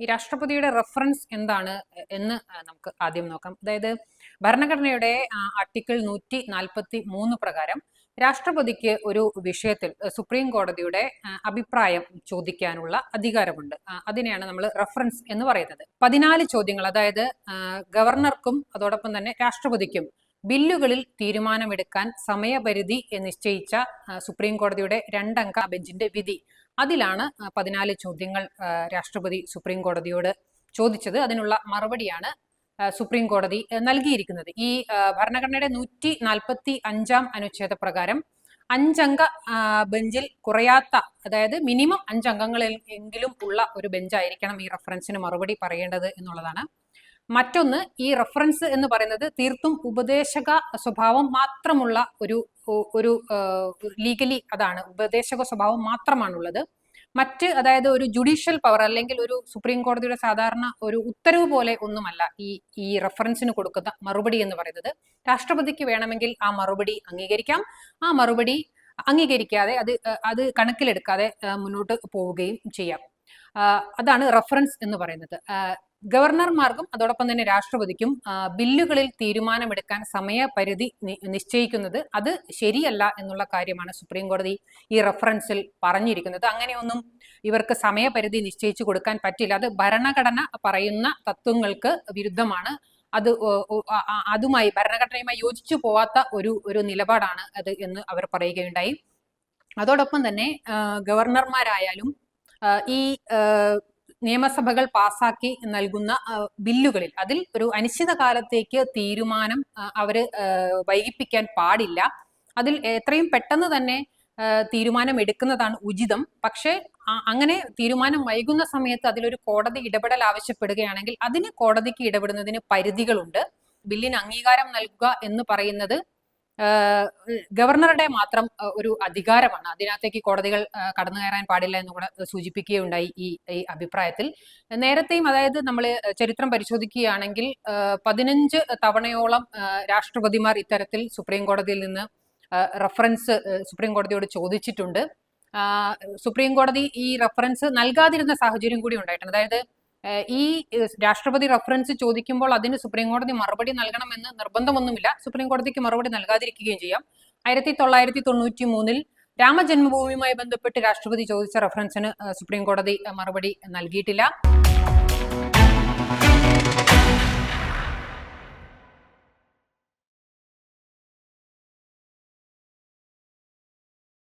ഈ രാഷ്ട്രപതിയുടെ റെഫറൻസ് എന്താണ് എന്ന് നമുക്ക് ആദ്യം നോക്കാം. അതായത് ഭരണഘടനയുടെ ആർട്ടിക്കിൾ നൂറ്റി നാൽപ്പത്തി മൂന്ന് പ്രകാരം രാഷ്ട്രപതിക്ക് ഒരു വിഷയത്തിൽ സുപ്രീം കോടതിയുടെ അഭിപ്രായം ചോദിക്കാനുള്ള അധികാരമുണ്ട്. അതിനെയാണ് നമ്മൾ റെഫറൻസ് എന്ന് പറയുന്നത്. പതിനാല് ചോദ്യങ്ങൾ അതായത് ഗവർണർക്കും അതോടൊപ്പം തന്നെ രാഷ്ട്രപതിക്കും ബില്ലുകളിൽ തീരുമാനമെടുക്കാൻ സമയപരിധി നിശ്ചയിച്ച സുപ്രീം കോടതിയുടെ രണ്ടംഗ ബെഞ്ചിന്റെ വിധി. അതിലാണ് പതിനാല് ചോദ്യങ്ങൾ രാഷ്ട്രപതി സുപ്രീം കോടതിയോട് ചോദിച്ചത്. അതിനുള്ള മറുപടിയാണ് സുപ്രീം കോടതി നൽകിയിരിക്കുന്നത്. ഈ ഭരണഘടനയുടെ നൂറ്റി നാൽപ്പത്തി അഞ്ചാം അനുച്ഛേദ പ്രകാരം അഞ്ചംഗ ബെഞ്ചിൽ കുറയാത്ത അതായത് മിനിമം അഞ്ചംഗങ്ങളിൽ എങ്കിലും ഉള്ള ഒരു ബെഞ്ചായിരിക്കണം ഈ റെഫറൻസിന് മറുപടി പറയേണ്ടത് എന്നുള്ളതാണ്. മറ്റൊന്ന് ഈ റെഫറൻസ് എന്ന് പറയുന്നത് തീർത്തും ഉപദേശക സ്വഭാവം മാത്രമുള്ള ഒരു ഒരു ലീഗലി അതാണ്. ഉപദേശക സ്വഭാവം മാത്രമാണുള്ളത്. മറ്റ് അതായത് ഒരു ജുഡീഷ്യൽ പവർ അല്ലെങ്കിൽ ഒരു സുപ്രീം കോടതിയുടെ സാധാരണ ഒരു ഉത്തരവ് പോലെ ഒന്നുമല്ല ഈ ഈ റെഫറൻസിന് കൊടുക്കുന്ന മറുപടി എന്ന് പറയുന്നത്. രാഷ്ട്രപതിക്ക് വേണമെങ്കിൽ ആ മറുപടി അംഗീകരിക്കാം. ആ മറുപടി അംഗീകരിക്കാതെ അത് അത് കണക്കിലെടുക്കാതെ മുന്നോട്ട് പോവുകയും ചെയ്യാം. അതാണ് റെഫറൻസ് എന്ന് പറയുന്നത്. ഗവർണർമാർക്കും അതോടൊപ്പം തന്നെ രാഷ്ട്രപതിക്കും ബില്ലുകളിൽ തീരുമാനമെടുക്കാൻ സമയപരിധി നിശ്ചയിക്കുന്നത് അത് ശരിയല്ല എന്നുള്ള കാര്യമാണ് സുപ്രീം കോടതി ഈ റെഫറൻസിൽ പറഞ്ഞിരിക്കുന്നത്. അങ്ങനെയൊന്നും ഇവർക്ക് സമയപരിധി നിശ്ചയിച്ചു കൊടുക്കാൻ പറ്റില്ല. അത് ഭരണഘടന പറയുന്ന തത്വങ്ങൾക്ക് വിരുദ്ധമാണ്. അത് അതുമായി ഭരണഘടനയുമായി യോജിച്ചു പോവാത്ത ഒരു ഒരു നിലപാടാണ് അത് എന്ന് അവർ പറയുകയുണ്ടായി. അതോടൊപ്പം തന്നെ ഗവർണർമാരായാലും ഈ നിയമസഭകൾ പാസാക്കി നൽകുന്ന ബില്ലുകളിൽ. അതിൽ ഒരു അനിശ്ചിത കാലത്തേക്ക് തീരുമാനം അവർ വൈകിപ്പിക്കാൻ പാടില്ല. അതിൽ എത്രയും പെട്ടെന്ന് തന്നെ തീരുമാനം എടുക്കുന്നതാണ് ഉചിതം. പക്ഷേ അങ്ങനെ തീരുമാനം വൈകുന്ന സമയത്ത് അതിലൊരു കോടതി ഇടപെടൽ ആവശ്യപ്പെടുകയാണെങ്കിൽ അതിന് കോടതിക്ക് ഇടപെടുന്നതിന് പരിധികളുണ്ട്. ബില്ലിന് അംഗീകാരം നൽകുക എന്ന് പറയുന്നത് ഗവർണറുടെ മാത്രം ഒരു അധികാരമാണ്. അതിനകത്തേക്ക് കോടതികൾ കടന്നു കയറാൻ പാടില്ല എന്ന് കൂടെ സൂചിപ്പിക്കുകയുണ്ടായി ഈ ഈ അഭിപ്രായത്തിൽ. നേരത്തെയും അതായത് നമ്മൾ ചരിത്രം പരിശോധിക്കുകയാണെങ്കിൽ പതിനഞ്ച് തവണയോളം രാഷ്ട്രപതിമാർ ഇത്തരത്തിൽ സുപ്രീം കോടതിയിൽ നിന്ന് റഫറൻസ് സുപ്രീം കോടതിയോട് ചോദിച്ചിട്ടുണ്ട്. സുപ്രീം കോടതി ഈ റഫറൻസ് നൽകാതിരുന്ന സാഹചര്യം കൂടി ഉണ്ടായിട്ടുണ്ട്. അതായത് ഈ രാഷ്ട്രപതി റഫറൻസ് ചോദിക്കുമ്പോൾ അതിന് സുപ്രീം കോടതി മറുപടി നൽകണമെന്ന് നിർബന്ധമൊന്നുമില്ല. സുപ്രീം കോടതിക്ക് മറുപടി നൽകാതിരിക്കുകയും ചെയ്യാം. ആയിരത്തി തൊള്ളായിരത്തി തൊണ്ണൂറ്റി മൂന്നിൽ രാമജന്മഭൂമിയുമായി ബന്ധപ്പെട്ട് രാഷ്ട്രപതി ചോദിച്ച റഫറൻസിന് സുപ്രീം കോടതി മറുപടി നൽകിയിട്ടില്ല.